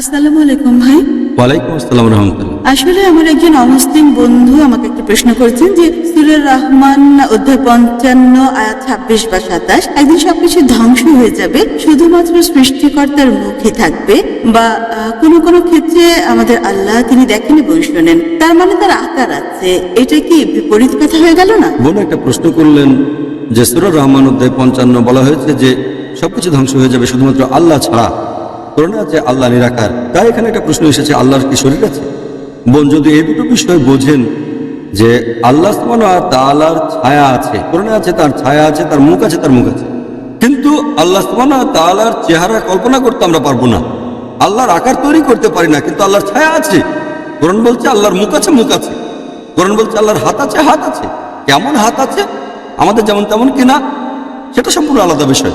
আসসালামু আলাইকুম ভাই। ওয়ালাইকুম আসসালাম রহমতুল্লাহ। আসলে আমার একজন অমুসলিম বন্ধু আমাকে একটা প্রশ্ন করেছেন যে সুরের রহমান অধ্যায় পঞ্চান্ন আয়াত ছাব্বিশ বা সাতাশ একদিন সবকিছু ধ্বংস হয়ে যাবে শুধুমাত্র সৃষ্টিকর্তার মুখে থাকবে বা কোনো কোনো ক্ষেত্রে আমাদের আল্লাহ তিনি দেখেন এবং শোনেন। তার মানে তার আকার আছে। এটা কি বিপরীত কথা হয়ে গেল না? বোন একটা প্রশ্ন করলেন যে সুর রহমান অধ্যায় পঞ্চান্ন বলা হয়েছে যে সবকিছু ধ্বংস হয়ে যাবে শুধুমাত্র আল্লাহ ছাড়া। করোনা আছে আল্লাহ নিরাকার। তাই এখানে একটা প্রশ্ন এসেছে, আল্লাহর কি শরীর আছে? বোন, যদি এই দুটো বিষয় বোঝেন যে আল্লাহ তালার ছায়া আছে করোনা আছে তার ছায়া আছে, তার মুখ আছে, তার মুখ আছে। কিন্তু আল্লাহ তালার চেহারা কল্পনা করতে আমরা পারব না। আল্লাহর আকার তৈরি করতে পারি না, কিন্তু আল্লাহর ছায়া আছে। কোরআন বলছে আল্লাহর মুখ আছে মুখ আছে। কোরআন বলছে আল্লাহর হাত আছে হাত আছে। কেমন হাত আছে? আমাদের যেমন তেমন কিনা সেটা সম্পূর্ণ আলাদা বিষয়।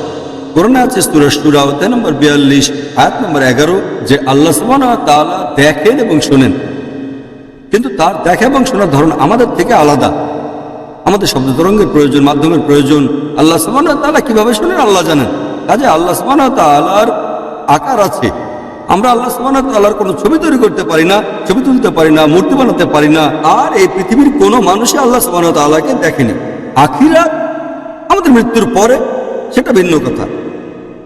বিয়াল্লিশ, আয়াত নম্বর এগারো, যে আল্লাহ দেখেন এবং শোনেন। কিন্তু তার দেখা এবং শোনার ধরন আমাদের থেকে আলাদা। আমাদের শব্দ তরঙ্গের প্রয়োজন, মাধ্যমের প্রয়োজন। আল্লাহ সুবহানাহু ওয়া তাআলা কীভাবে শোনেন আল্লাহ জানেন। কাজে আল্লাহ ওয়া আকার আছে। আমরা আল্লাহ ওয়া তাআলার কোনো ছবি তৈরি করতে পারি না, ছবি তুলতে পারি না, মূর্তি বানাতে পারি না। আর এই পৃথিবীর কোনো মানুষই আল্লাহ সুবহানাহু ওয়া দেখেনি আখিরাত আমাদের মৃত্যুর পরে সেটা ভিন্ন কথা।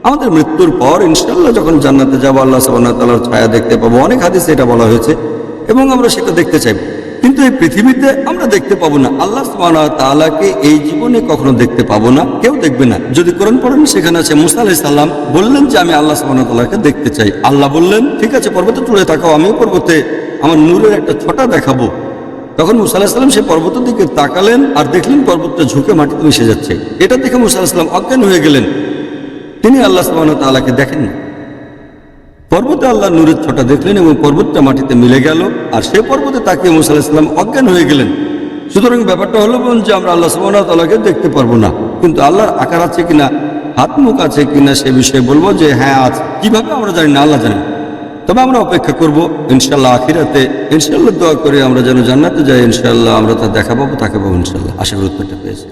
আমাদের মৃত্যুর পর ইনশাল্লাহ যখন জান্নাতে যাব, আল্লাহ ওয়া ছায়া দেখতে পাবো। অনেক হাদিসে এটা বলা হয়েছে এবং আমরা সেটা দেখতে চাইব। কিন্তু এই পৃথিবীতে আমরা দেখতে পাবো না। আল্লাহ তাআলাকে এই জীবনে কখনো দেখতে পাবো না, কেউ দেখবে না। যদি কোরআন পড়েন, সেখানে আছে মুসা আলাইহিস সালাম বললেন যে, আমি আল্লাহ ওয়া দেখতে চাই। আল্লাহ বললেন, ঠিক আছে, পর্বতে তুলে থাকাও আমিও পর্বতে আমার নূরের একটা ছটা দেখাবো। তখন মুসা আলাহিসাল্লাম সে পর্বতের দিকে তাকালেন আর দেখলেন পর্বতটা ঝুঁকে মাটিতে মিশে যাচ্ছে। এটা দেখে মুসা আলাহিসাল্লাম অজ্ঞান হয়ে গেলেন। তিনি আল্লাহ সুবহানাহু ওয়া তাআলাকে দেখেন পর্বতে আল্লাহ নূরের ছটা দেখলেন এবং পর্বতটা মাটিতে মিলে গেল, আর সে পর্বতে তাকিয়ে মুসা আলাহিসাল্লাম অজ্ঞান হয়ে গেলেন। সুতরাং ব্যাপারটা হলো যে আমরা আল্লাহ সুবহানাহু ওয়া তাআলাকে দেখতে পারব না, কিন্তু আল্লাহর আকার আছে কিনা হাত মুখ আছে কিনা সে বিষয়ে বলব যে হ্যাঁ আছে। কীভাবে আমরা জানি না, আল্লাহ জানেন। তবে আমরা অপেক্ষা করব ইনশাল্লাহ আখিরাতে ইনশাল্লাহ দোয়া করে আমরা যেন জান্নাতে যাই ইনশাল্লাহ আমরা তা দেখা পাবো, তাকে পাবো ইনশাল্লাহ আশা করি পেয়েছি